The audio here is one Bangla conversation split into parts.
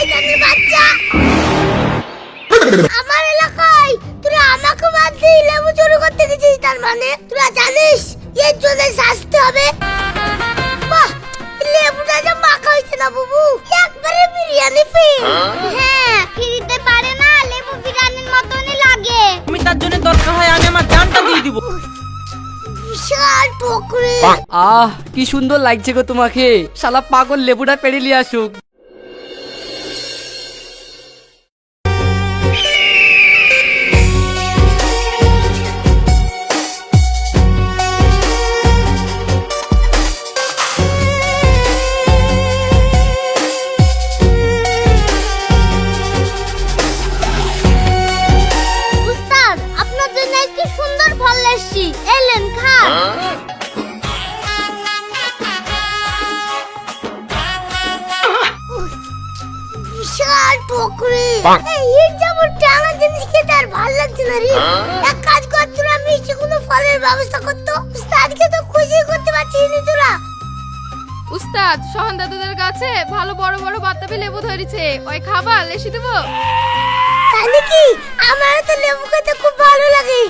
শয়তানের বাচ্চা। আমার এলাকায় তোরা আমাকে বাদ দিয়ে লেবু চুরি করতে গেছিস তার মানে? তোরা জানিস এর জন্য শাস্তি হবে? বাহ লেবুটা যে মাখা হয়েছে না বাবু? একবারে বিরিয়ানি ফিল হ্যাঁ ফিরিতে পারে না লেবু বিরিয়ানির মতনই লাগে। আমি তার জন্য দরকার হয় আমি আমার জানটা দিয়ে দিব। বিশাল টকরি আহ কি সুন্দর লাগছে গো তোমাকে। শালা পাগল লেবুটা পেরে নিয়ে আসুক। উস্তাদ সোহান দাদুদের কাছে ভালো বড় বড় বাতাবি লেবু ধরেছে। ওই খাবার লেসি দেবো? তাহলে কি? আমার তো লেবু খেতে খুব ভালো লাগে।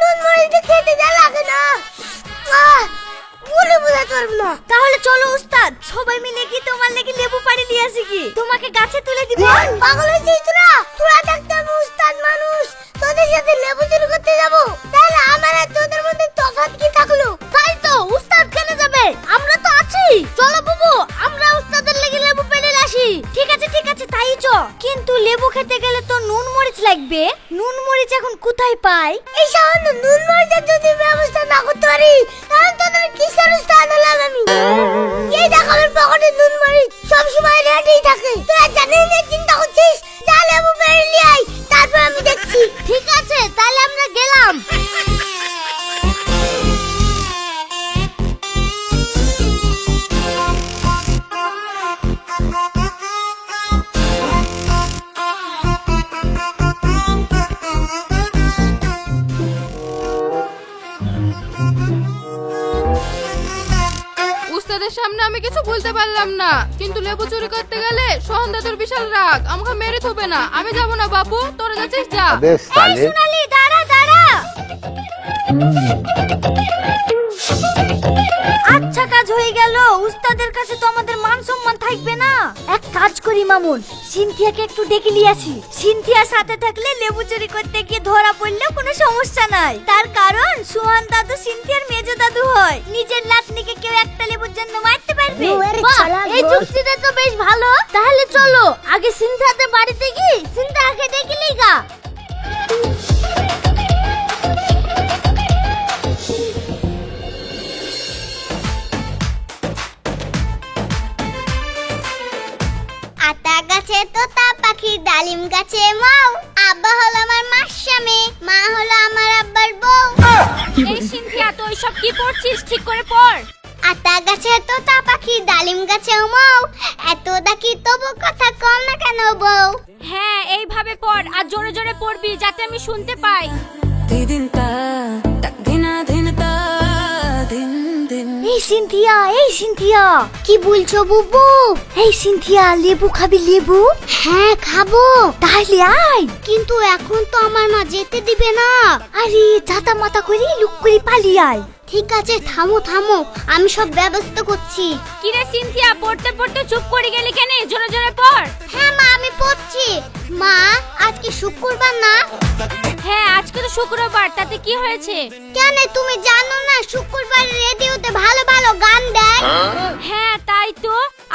নুন মরিচ খেতে যা লাগে না। আহ, বলে বোঝাতে পারব না। তাহলে চলো উস্তাদ সবাই মিলে কি তোমার লেগে লেবু পাড়ি দিয়ে আসি কি? তোমাকে গাছে তুলে দিব। পাগল হয়েছিস তোরা? তোরা আমি উস্তাদ মানুষ। তোদের সাথে লেবু চুরি করতে যাব। তাহলে আমার আর তোদের মধ্যে তফাৎ কি থাকল? তাই তো উস্তাদ কেন যাবে। আমরা তো আছি। চলো বুবু, আমরা উস্তাদের লেগে লেবু পেড়ে আসি। ঠিক আছে ঠিক আছে, তাই চ। কিন্তু লেবু খেতে গেলে তো নুন মরিচ লাগবে। নুন মরিচ এখন কোথায় পাই? এই সামান্য নুন মরিচের যদি ব্যবস্থা না করতে পারি, তাহলে তোদের কিসের উস্তাদ হলাম আমি? এই দেখ আমার পকেটে নুন মরিচ সবসময় রেডি থাকে। তোরা জানিস চিন্তা করছিস? যা লেবু পেড়ে নিয়ে আয়, তারপর আমি দেখছি। ঠিক আছে, তাহলে আমরা উস্তাদের সামনে আমি কিছু বলতে পারলাম না। কিন্তু লেবু চুরি করতে গেলে সোহান দাদুর বিশাল রাগ। আমাকে মেরে থবে না। আমি যাব না বাবু তোর কাছে যা। সোনালি দাঁড়া দাঁড়া। আচ্ছা কাজ হয়ে গেল। উস্তাদের কাছে তো সম্মান থাকবে না। এক কাজ করি মামুন। সিনথিয়াকে একটু ডেকে নিয়ে আসি। সিনথিয়ার সাথে থাকলে লেবু চুরি করতে গিয়ে ধরা পড়লেও কোনো সমস্যা নাই। তার কারণ সুহান দাদু সিনথিয়ার মেজো দাদু হয়। নিজের লাতনিকে কেউ একটা লেবুর জন্য মারতে পারবে? বাহ, এই যুক্তিটা তো বেশ ভালো। তাহলে চলো আগে সিন্থাতে বাড়িতে গিয়ে সিন্থাকে ডেকে লিগা গাছে তোতা পাখি ডালিম গাছে মাও। আব্বা হলো আমার মার স্বামী মা হলো আমার আব্বার বউ। এই সিনথিয়া তুই সব কি পড়ছিস ঠিক করে পড়। আতা গাছে তোতা পাখি ডালিম গাছে মাও। এত ডাকি তবু কথা কম না কেন বউ? হ্যাঁ এইভাবে পড় আর জোরে জোরে পড়বি যাতে আমি শুনতে পাই। এই সিনথিয়া এই সিনথিয়া। কি বলছো বুবু? এই সিনথিয়া লেবু খাবি লেবু? হ্যাঁ খাব। তাহলে আয়। কিন্তু এখন তো আমার মা যেতে দিবে না। আরে ছাতা মাথা করে লুক করে পালিয়ে আয়। ঠিক আছে থামো থামো আমি সব ব্যবস্থা করছি। কিরে সিনথিয়া পড়তে পড়তে চুপ করে গেলি কেন? জোরে জোরে পড়। হ্যাঁ মা আমি পড়ছি। মা আজকে শুক্রবার না? হ্যাঁ আজকে তো শুক্রবার তাতে কি হয়েছে? কেন তুমি জানো না শুক্রবার রেডিওতে ভালো ভালো গান দেয়? হ্যাঁ?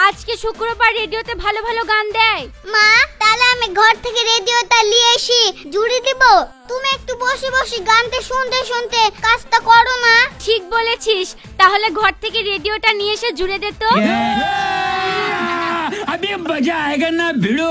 আজকে শুক্রবার রেডিওতে ভালো ভালো গান দেয় মা তাহলে আমি ঘর থেকে রেডিওটা নিয়ে এসি জুড়ে দিব তুমি একটু বসে বসে গানটা শুনতে শুনতে কাজটা করো না ঠিক বলেছিস তাহলে ঘর থেকে রেডিওটা নিয়ে এসে জুড়ে দে তো अभी मजा आएगा ना भिड़ो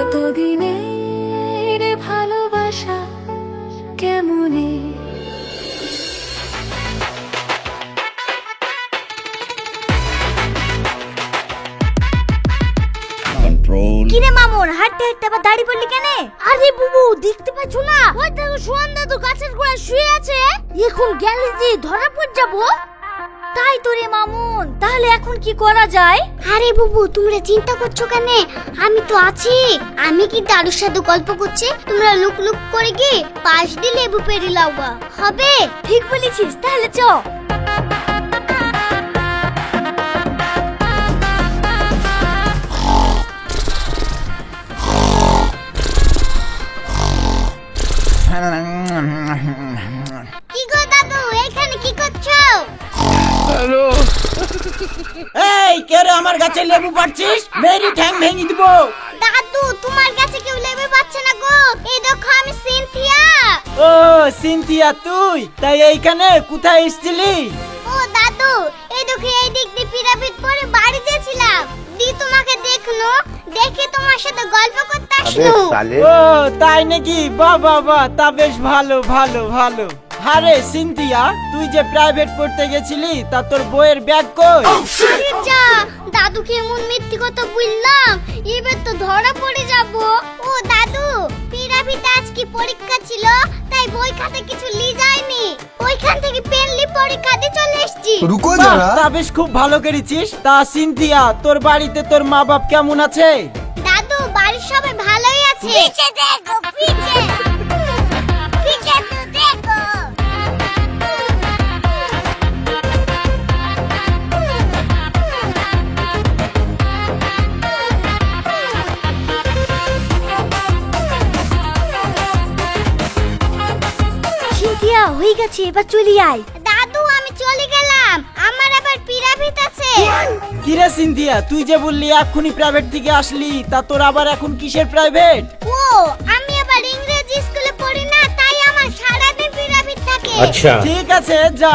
এতদিনের ভালোবাসা কেমনে? কিরে মামুন হাঁটতে হাঁটতে আবার দাড়ি পড়লি কেন? আরে বুবু দেখতে পাচ্ছ না? ওই দেখো সোহান দাদু গাছের গোড়ায় শুয়ে আছে। এখন গেলে যে ধরা পড়ে যাব? তাই তো রে মামুন তাহলে এখন কি করা যায়? আরে বুবু তোমরা চিন্তা করছ কেন? আমি তো আছি। আমি কি দারুর সাথে গল্প করছি? তোমরা লুক লুক করে কি পাশ দিয়ে লেবু পেরি লাউবা হবে? ঠিক বলেছিস তাহলে চ। কি আমার গাছে লেবু পাচ্ছিস মেরি ঠ্যাং ভেঙে দিব। দাদু তোমার কাছে কেউ লেবু পাচ্ছে না গো। এই দেখো আমি সিনথিয়া। ও সিনথিয়া তুই? তাই এইখানে কোথায় এসেছিলি? ও দাদু এই দেখো এই দিক দিয়ে পিরামিড পরে বাড়ি যাচ্ছিলাম দি তোমাকে দেখল দেখে তোমার সাথে গল্প করতে আসলো। ও তাই নাকি? বাহ বাহ বাহ তা বেশ ভালো ভালো ভালো। আরে সিনথিয়া তুই যে প্রাইভেট পড়তে গেছিলি তা তোর বইয়ের ব্যাগ কই? যা দাদুকে এমন মিথ্যে কথা বললাম? এবার তো ধরা পড়ে যাব। ও দাদু পিরামিদ আজ কি পরীক্ষা ছিল? তাই বই খাতা কিছু নিয়ে যায়নি। ওইখান থেকে পেনলি পরীক্ষা দিয়ে চলে এসেছি। রুকো জরা তা বেশ খুব ভালো করেছিস। তা সিনথিয়া তোর বাড়িতে তোর মা বাপ কেমন আছে? দাদু বাড়ির সবাই ভালোই আছে। পিছে দেখো পিছে। গেছে এবার চলি আয়। দাদু আমি চলে গেলাম। আমার আবার প্রাইভেট আছে। কিরে সিনথিয়া তুই যে বললি এক্ষুনি প্রাইভেট থেকে আসলি তা তোর আবার এখন কিসের প্রাইভেট ও আমি আবার ইংরেজি স্কুলে পড়ি না তাই আমার সারাদিন প্রাইভেট থাকে। আচ্ছা। ঠিক আছে যা।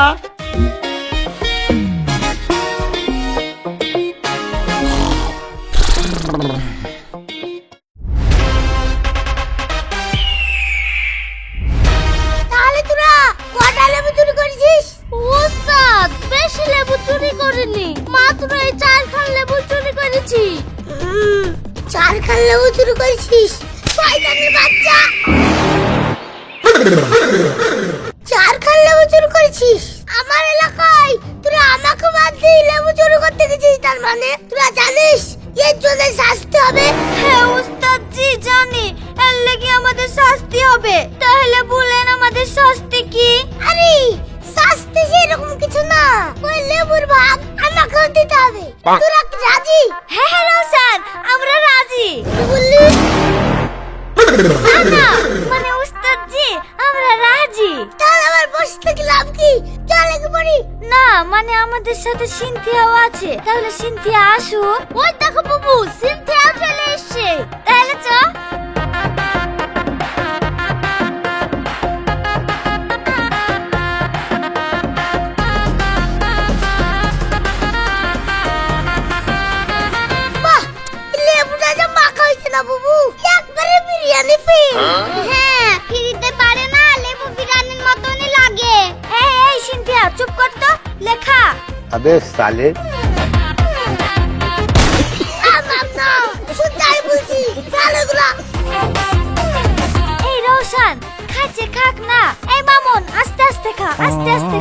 হ্যাঁ জি জানি এর লাগি আমাদের শাস্তি হবে। তাহলে বলেন আমাদের শাস্তি কি? আরে শাস্তি সেরকম কিছু না। ওই লেবুর ভাগ আমাকেও দিতে হবে। তোরা কি রাজি? হ্যাঁ হ্যাঁ রোশন আমরা রাজি। বললি? না মানে উস্তাদ আমরা রাজি। তাহলে আবার বসে থেকে লাভ কি? চল একে পড়ি। না মানে আমাদের সাথে সিনথিয়াও আছে। তাহলে সিনথিয়া আসুক। ওই দেখো বাবু সিনথিয়া চলে এসছে। তাহলে চ। বেশ সালে এই রোশন খাচ্ছে খাক না। এই মামন আস্তে আস্তে খা আস্তে আস্তে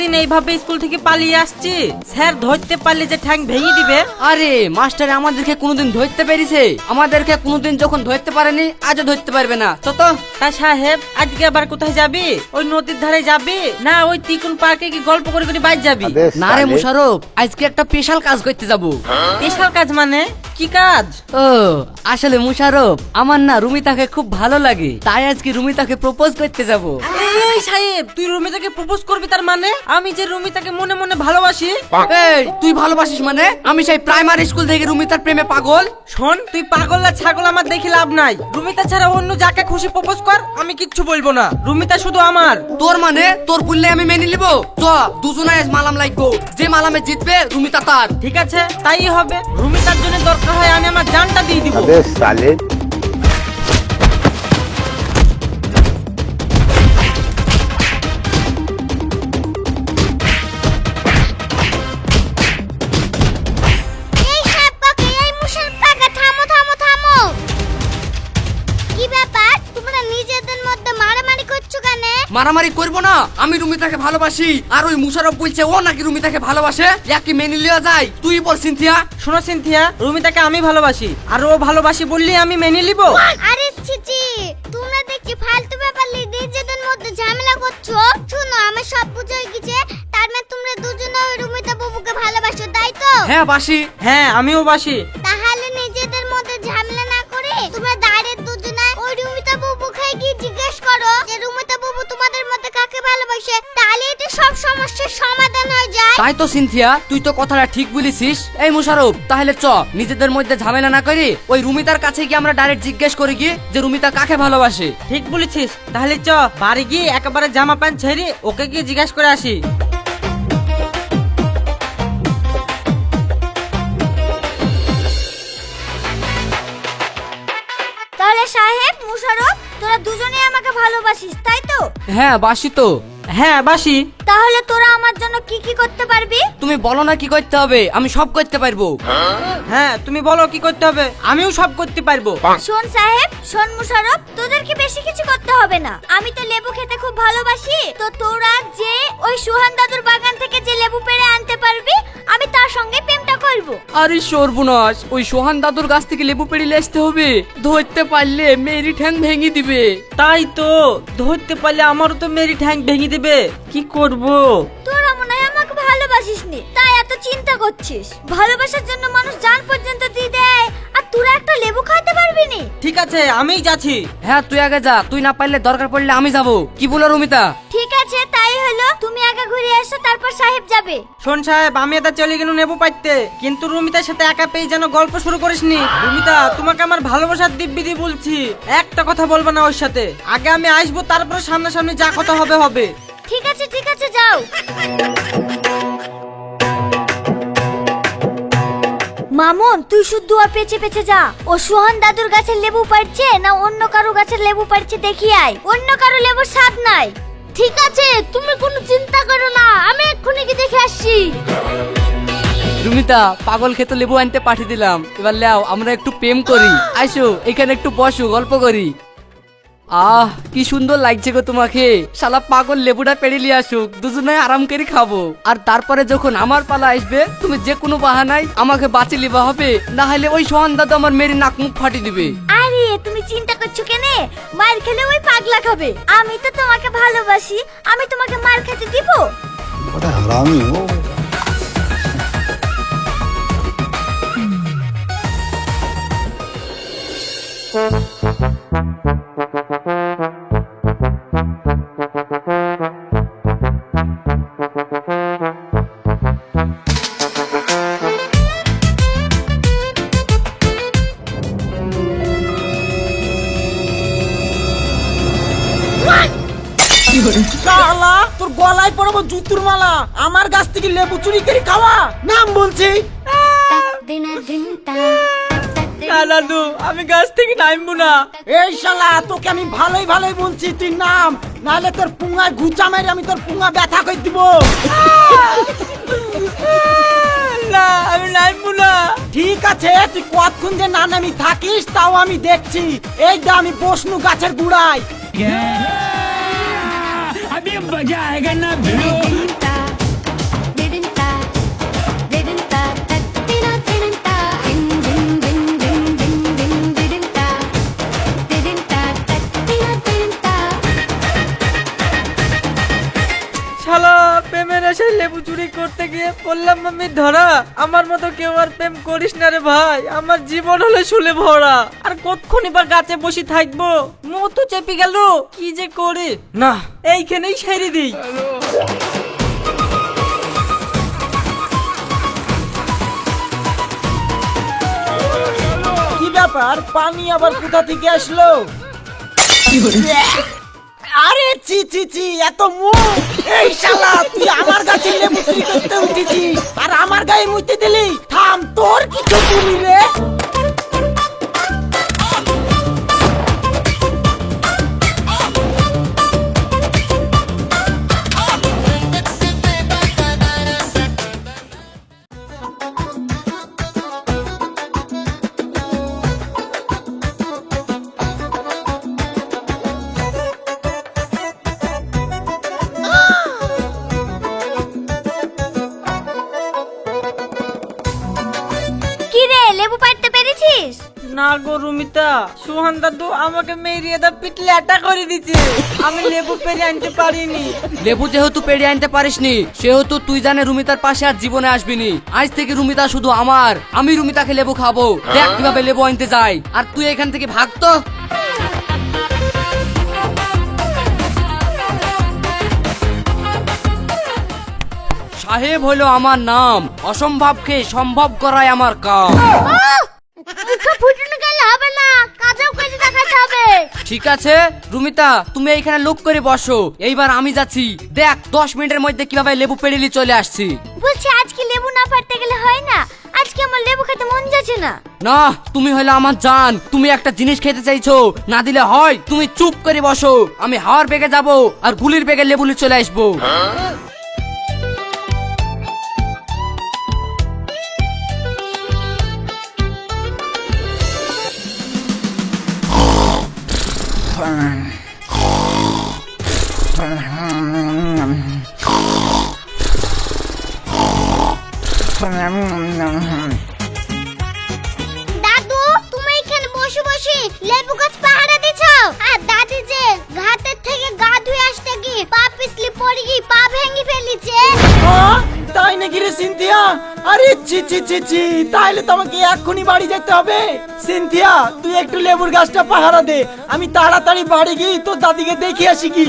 প্রতিদিন এইভাবে স্কুল থেকে পালিয়ে আসছি? স্যার ধরতে পারলে যে ঠ্যাং ভেঙে দিবে। আরে মাস্টার আমাদেরকে কোনোদিন ধরতে পেরেছে। আমাদেরকে কোনোদিন যখন ধরতে পারেনি আজও ধরতে পারবে না। তো তো। তা সাহেব আজকে আবার কোথায় যাবি? ওই নদীর ধারে যাবি? না ওই তিকুন পার্কে কি গল্প করে করে বাইর যাবি? না রে মুশারফ আজকে একটা স্পেশাল কাজ করতে যাব। স্পেশাল কাজ মানে? কি কাজ? ও আসলে মুশারফ আমার না রুমিতাকে খুব ভালো লাগে। তাই আজকে রুমিতাকে প্রপোজ করতে যাব। এই সাহেব তুই রুমিতাকে প্রপোজ করবি তার মানে? আমি যে রুমিতাকে মনে মনে ভালোবাসি। এই তুই ভালোবাসিস মানে? আমি সেই প্রাইমারি স্কুল থেকে রুমিতার প্রেমে পাগল। শোন তুই পাগল না ছাগল আমার দেখে লাভ নাই। রুমিতা ছাড়া অন্য যাকে খুশি প্রপোজ কর আমি কিচ্ছু বলব না। রুমিতা শুধু আমার। তোর মানে? তোর বললে আমি মেনে নিব? চ দুজনায় মালাম লাগবো যে মালামে জিতবে রুমিতা তার। ঠিক আছে তাই হবে। রুমিতার জন্য দরকার হয় আমি আমার জানটা দিয়ে দিব। মারামারি করব না। আমি রুমিতাকে ভালোবাসি। আর ওই মুশারফ বলছে ও নাকি রুমিতাকে ভালোবাসে? একই মেনে লিয়া যায়? তুই বল সিনথিয়া। শোনো সিনথিয়া রুমিতাকে আমি ভালোবাসি। আর ও ভালোবাসি বললি আমি মেনে নিব? আরে চিচি তোমরা দেখছি ফালতু ব্যাপার নিয়ে নিজেদের মধ্যে ঝামেলা করছ। শোনো আমার সব বুঝে গেছে। তার মানে তোমরা দুজনে ওই রুমিতা বাবুকে ভালোবাসো তাই তো? হ্যাঁ বাসি। হ্যাঁ আমিও বাসি। তাই তো সিনথিয়া তুই তো কথাটা ঠিক বলেছিস। এই মুশারফ তাহলে চ নিজেদের মধ্যে ঝামেলা না করি ওই রুমিতার কাছে গিয়ে আমরা ডাইরেক্ট জিজ্ঞেস করি কি যে রুমিতা কাকে ভালোবাসে। ঠিক বলেছিস। তাহলে চ বাড়ি গিয়ে একেবারে জামা প্যান্ট ছেড়ে ওকে গিয়ে জিজ্ঞাসা করে আসি। তাহলে সাহেব মুশারফ তোরা দুজনেই আমাকে ভালোবাসিস তাই তো? হ্যাঁ বাসি তো। হ্যাঁ বাসি। তাহলে তোরা আমার জন্য কি কি করতে পারবি? তুমি বলো না কি করতে হবে আমি সব করতে পারব। হ্যাঁ তুমি বলো কি করতে হবে আমিও সব করতে পারব। শোন সাহেব শোন মুশারফ তোদেরকে বেশি কিছু করতে হবে না? আমি তো লেবু খেতে খুব ভালোবাসি তো তোরা যে ওই সুহান দাদুর বাগান থেকে যে লেবু পেড়ে আনতে পারবি আমি তার সঙ্গে প্রেমটা করব আরে সর্বনাশ ওই সোহান দাদুর গাছ থেকে লেবু পেড়িলে আসতে হবে। ধরতে পারলে মেরি ঠ্যাং ভেঙে দিবে। তাই তো ধরতে পারলে আমারও তো মেরি ঠ্যাং ভেঙে দেবে। কি করব? তোরা মনে হয় আমাকে ভালোবাসিস নি তাই এত চিন্তা করছিস। ভালোবাসার জন্য মানুষ জান পর্যন্ত দিয়ে দেয় আর তোরা একটা লেবু খাইতে পারবি নি? ঠিক আছে আমিই যাচ্ছি। হ্যাঁ তুই আগে যা তুই না পারলে দরকার পড়লে আমি যাব। কি বলো রুমিতা? ঠিক আছে তাই হলো তুমি আগে ঘুরে এসো তারপর সাহেব যাবে। শোন সাহেব আমি এটা চলে গেল নেব পাইতে। কিন্তু রুমিতার সাথে একা পেয়ে যেন গল্প শুরু করিসনি। রুমিতা তোমাকে আমার ভালোবাসার দিব্যি দিয়ে বলছি। একটা কথা বলব না ওর সাথে। আগে আমি আসব তারপরে সামনাসামনি যা কথা হবে হবে। ঠিক আছে ঠিক আছে যাও। মামুন তুই শুদ্ধ আর পেছে পেছে যা। ও সোহান দাদুর গাছের লেবু পাড়ছে না অন্য কারও গাছের লেবু পাড়ছে দেখি আয়। অন্য কারও লেবুর স্বাদ নাই। ঠিক আছে, তুমি কোনো চিন্তা করো না, আমি এক্ষুনি কি দেখে আসছি। রুমিতা পাগল খেতে লেবু আনতে পাঠিয়ে দিলাম। এবার লেও, আমরা একটু প্রেম করি। আইসো, এখানে একটু বসো, গল্প করি। আহ কি সুন্দর লাগছে গো তোমাকে। শালা পাগল লেবুটা পেড়ে নিয়ে আসুক দুজনে আরাম করে খাব। আর তারপরে যখন আমার পালা আসবে তুমি যে কোনো বাহানায় আমাকে বাঁচি লিবা হবে। না হলে ওই সোহান দাদু আমার মেরে নাক মুখ ফাটিয়ে দিবে। আরে তুমি চিন্তা করছ কেনে? মার খেলে ওই পাগলা খাবে। আমি তো তোমাকে ভালোবাসি আমি তোমাকে মার খেতে দিব? শালা তোর গলায় পড়ব জুতুর মালা। আমার গাছ থেকে লেবু চুরি করে খাওয়া। নাম বলছি। না দাদু আমি গাছ থেকে নামবো না এই শালা তোকে আমি ভালোই ভালোই বলছি তুই নাম নাহলে তোর পুঙ্গায় ঘুচা মেরে আমি তোর পুঙ্গা ব্যথা করে দিব না আমি নামবো না ঠিক আছে তুই কতক্ষণ যে না নামি থাকিস তাও আমি দেখছি এই দা আমি বসনু গাছের গুড়ায় के बजाएगा ना भिड़ो। গিয়ে বললাম আমি ধরা আমার মতো কেউ আর প্রেম করিস না রে ভাই। আমার জীবন হলে শুলে ভরা। আর কতক্ষণই বা গাছে বসে থাকব? মতো চেপে গেল কি যে করে? না এইখানেই সেরে দিই। কি ব্যাপার? পানি আবার কোথা থেকে আসলো? আরে চি চি চি এত মুখ! এই শালা, তুই আমার গাছে লেবু চুরি করতে উঠেছিস, আর আমার গায়ে মুতে দিলি? থাম, তোর কিছু তুলি রে? না গো রুমিতা সুহান দাদু আমাকে মেরিয়ে দা পিটলে আটা করে দিচ্ছে আমি লেবু পেরে আনতে পারিনি। লেবু যেহেতু পেড়ে আনতে পারিসনি সেহেতু তুই জানে রুমিতার পাশে আর জীবনে আসবিনি। আজ থেকে রুমিতা শুধু আমার আমি রুমিতাকে লেবু খাব। দেখ কীভাবে লেবু আনতে যাই। আর তুই এখান থেকে ভাগতো সাহেব হলো আমার নাম। অসম্ভবকে সম্ভব করাই আমার কাম। মুখে ফুটুনি গেলে হবে না কাজও করে দেখাতে হবে। ঠিক আছে রুমিতা তুমি এইখানে লুক করে বসো। এইবার আমি যাচ্ছি। দেখ দশ মিনিটের মধ্যে কীভাবে লেবু পেড়িলি চলে আসছি। বলছি আজকে লেবু না পাড়তে গেলে হয় না? আজকে আমার লেবু খেতে মন যাচ্ছে না। না তুমি হলো আমার জান। তুমি একটা জিনিস খেতে চাইছো। না দিলে হয় তুমি চুপ করে বসো। আমি হাওয়ার বেগে যাব আর গুলির বেগে লেবুলি চলে আসব। Hmm. ছি ছি ছি ছি তাহলে তোমাকে এক্ষুনি বাড়ি যেতে হবে সিনথিয়া তুই একটু লেবুর গাছটা পাহারা দে আমি তাড়াতাড়ি বাড়ি গিয়ে তোর দাদিকে দেখে আসি কি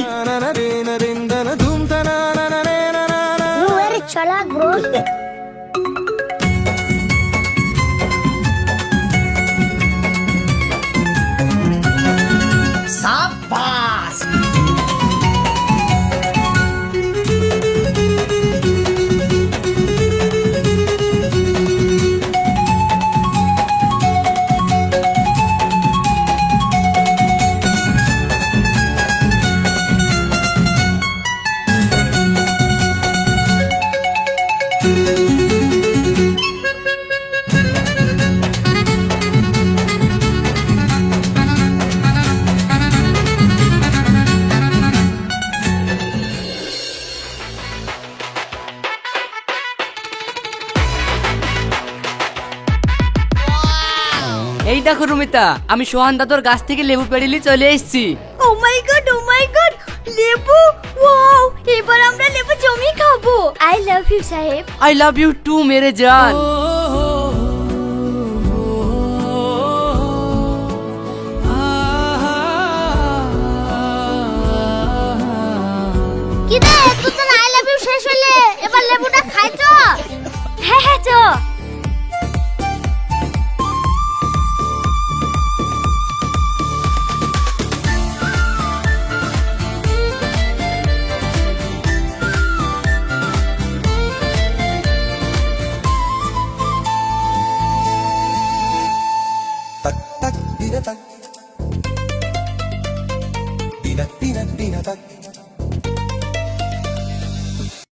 এই আমি সোহান দাদুর গাছ থেকে লেবু পেড়িলি চলে এসেছি। Oh my god oh my god লেবু? ওয়াও এবার আমরা লেবু জমি খাব। আই লাভ ইউ সাহেব। আই লাভ ইউ টু মেরে জান।